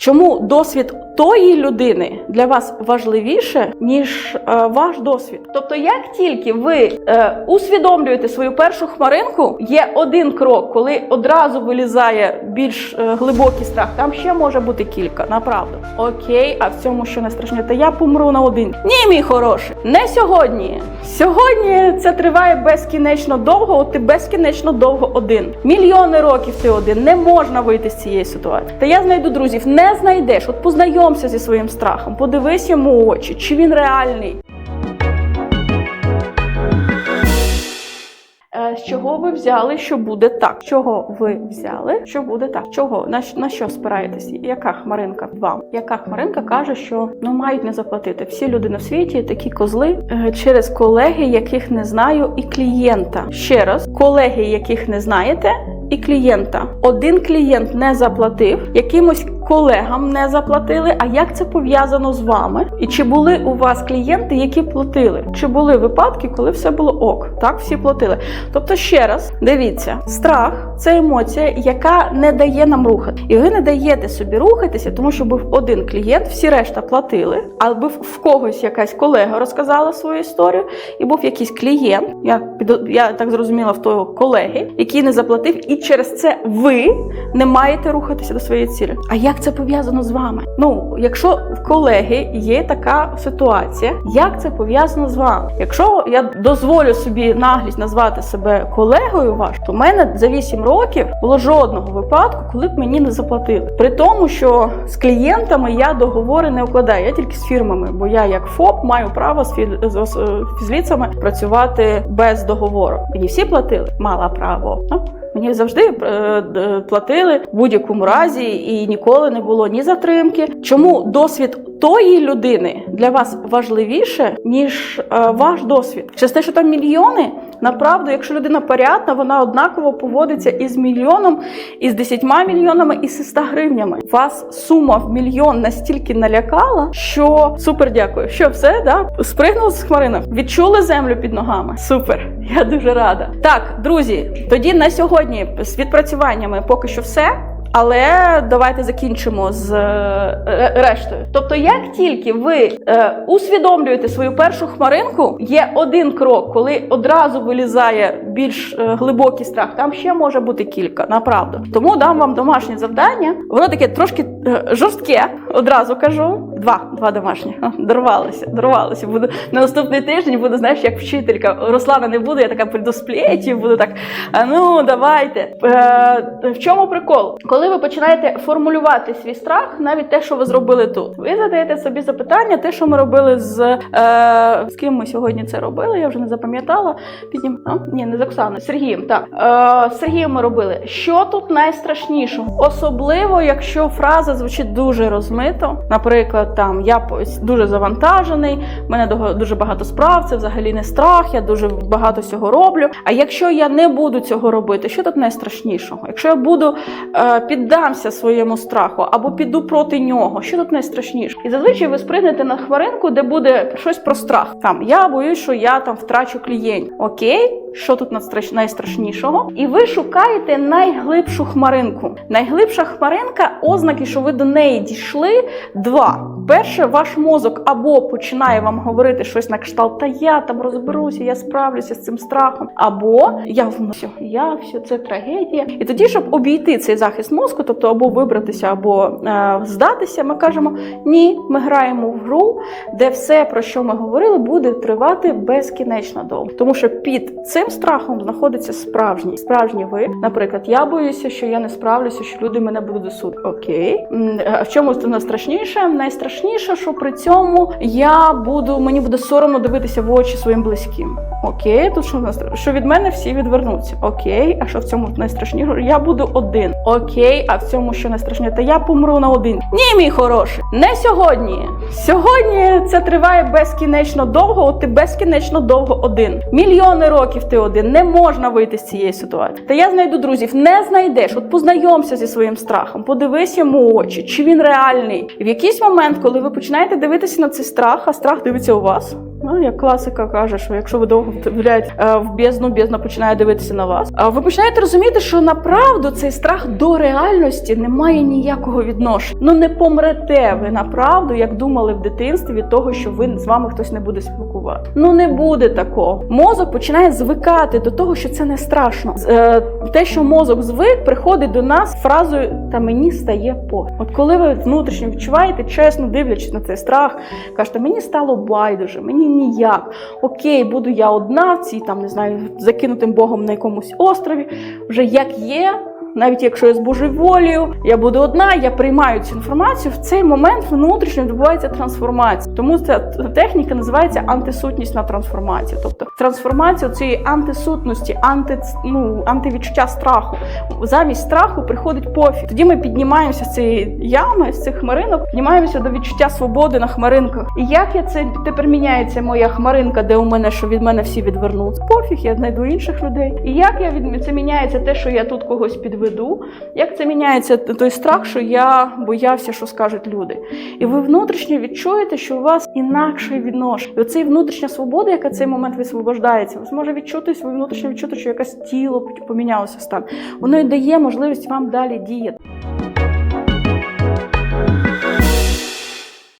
Чому досвід тої людини для вас важливіше, ніж е, ваш досвід? Тобто, як тільки ви е, усвідомлюєте свою першу хмаринку, є один крок, коли одразу вилізає більш е, глибокий страх. Там ще може бути кілька, направду. Окей, а в цьому що не страшне? Та я помру на один. Ні, мій хороший, не сьогодні. Сьогодні це триває безкінечно довго. От ти безкінечно довго один. Мільйони років ти один. Не можна вийти з цієї ситуації. Та я знайду друзів. Не знайдеш. От познайомся зі своїм страхом, подивись йому у очі, чи він реальний. Е, З чого ви взяли, що буде так? Чого ви взяли, що буде так? Чого на, на що спираєтесь? Яка хмаринка вам? Яка хмаринка каже, що ну мають не заплатити? Всі люди на світі такі козли е, через колеги, яких не знаю, і клієнта. Ще раз, колеги, яких не знаєте, і клієнта. Один клієнт не заплатив, якимось колегам не заплатили. А як це пов'язано з вами? І чи були у вас клієнти, які платили? Чи були випадки, коли все було ок? Так, всі платили. Тобто, ще раз дивіться, страх це емоція, яка не дає нам рухати. І ви не даєте собі рухатися, тому що був один клієнт, всі решта платили, а в когось якась колега розказала свою історію, і був якийсь клієнт. Я я так зрозуміла в того колеги, який не заплатив, і через це ви не маєте рухатися до своєї цілі. А як це пов'язано з вами? Ну, якщо в колеги є така ситуація, як це пов'язано з вами? Якщо я дозволю собі наглість назвати себе колегою ваш, то в мене за 8 років було жодного випадку, коли б мені не заплатили. При тому, що з клієнтами я договори не укладаю, я тільки з фірмами, бо я як ФОП маю право з фізліцями працювати без договору. Мені всі платили, мала право. Ну, Мені завжди е, платили в будь-якому разі, і ніколи не було ні затримки. Чому досвід тої людини для вас важливіше, ніж е, ваш досвід? Через те, що там мільйони, направду, якщо людина порядна, вона однаково поводиться із мільйоном, із десятьма мільйонами, і з 100 гривнями. Вас сума в мільйон настільки налякала, що супер дякую. Що все, да? Спригнув з хмаринок, відчули землю під ногами. Супер, я дуже рада. Так, друзі, тоді на сьогодні з відпрацюваннями поки що все. Але давайте закінчимо з е, рештою. Тобто, як тільки ви е, усвідомлюєте свою першу хмаринку, є один крок, коли одразу вилізає більш е, глибокий страх. Там ще може бути кілька, направду. Тому дам вам домашнє завдання. Воно таке трошки е, жорстке, одразу кажу. Два, два домашні. Дорвалися, дорвалися. Буду на наступний тиждень буду, знаєш, як вчителька. Руслана не буде, я така прийду з плеті, буду так. А ну, давайте. Е, в чому прикол? Коли ви починаєте формулювати свій страх, навіть те, що ви зробили тут, ви задаєте собі запитання, те, що ми робили з е, з ким ми сьогодні це робили, я вже не запам'ятала. Піднім... А? Ні, не з Оксаною, Сергієм. Так е, Сергієм ми робили. Що тут найстрашнішого? Особливо, якщо фраза звучить дуже розмито. Наприклад, там я дуже завантажений, в мене дуже багато справ, це взагалі не страх, я дуже багато всього роблю. А якщо я не буду цього робити, що тут найстрашнішого? Якщо я буду е, піддамся своєму страху або піду проти нього, що тут найстрашніше? І зазвичай ви спригнете на хмаринку, де буде щось про страх. Там я боюсь, що я там втрачу клієнтів. Окей, що тут найстрашнішого? І ви шукаєте найглибшу хмаринку. Найглибша хмаринка, ознаки, що ви до неї дійшли. Два. Перше, ваш мозок або починає вам говорити щось на кшталт, та я там розберуся, я справлюся з цим страхом, або я все, я все, це трагедія. І тоді, щоб обійти цей захист мозку, тобто або вибратися, або е, здатися, ми кажемо: ні, ми граємо в гру, де все, про що ми говорили, буде тривати безкінечно довго. Тому що під цим страхом знаходиться справжній. Справжній ви. Наприклад, я боюся, що я не справлюся, що люди мене будуть засудити. Окей, а в чому це найстрашніше? Найстрашніше, що при цьому я буду, мені буде соромно дивитися в очі своїм близьким. Окей, тут що нас що від мене всі відвернуться. Окей, а що в цьому найстрашніше? Я буду один. Окей, а в цьому що найстрашніше? Та я помру на один. Ні, мій хороший, не сьогодні. Сьогодні це триває безкінечно довго. От ти безкінечно довго один. Мільйони років ти один. Не можна вийти з цієї ситуації. Та я знайду друзів, не знайдеш. От познайомся зі своїм страхом, подивись йому очі, чи він реальний. В якийсь момент, коли ви починаєте дивитися на цей страх, а страх дивиться у вас. Ну, як класика каже, що якщо ви довго вдивляєте в бездну, бездна починає дивитися на вас. А ви починаєте розуміти, що направду цей страх до реальності не має ніякого відношення. Ну не помрете ви направду, як думали в дитинстві від того, що ви з вами хтось не буде спілкувати. Ну не буде такого. Мозок починає звикати до того, що це не страшно. Е, Те, що мозок звик, приходить до нас фразою Та мені стає по. От коли ви внутрішньо відчуваєте, чесно дивлячись на цей страх, кажете, мені стало байдуже, мені ніяк. Окей, буду я одна в цій там не знаю, закинутим Богом на якомусь острові. Вже як є. Навіть якщо я з Божою волею, я буду одна, я приймаю цю інформацію. В цей момент внутрішньо відбувається трансформація. Тому ця техніка називається антисутнісна трансформація. Тобто трансформація цієї антисутності, анти, ну, антивідчуття страху. Замість страху приходить пофіг. Тоді ми піднімаємося з цієї ями, з цих хмаринок, піднімаємося до відчуття свободи на хмаринках. І як я це тепер міняється моя хмаринка, де у мене що від мене всі відвернуться? Пофіг, я знайду інших людей. І як я від це міняється те, що я тут когось підведу? Як це міняється той страх, що я боявся, що скажуть люди? І ви внутрішньо відчуєте, що у вас інакше відношення. І оцей внутрішня свобода, яка цей момент висвобождається, ви зможе відчути, ви внутрішньо відчути, що якесь тіло помінялося стан. Воно і дає можливість вам далі діяти.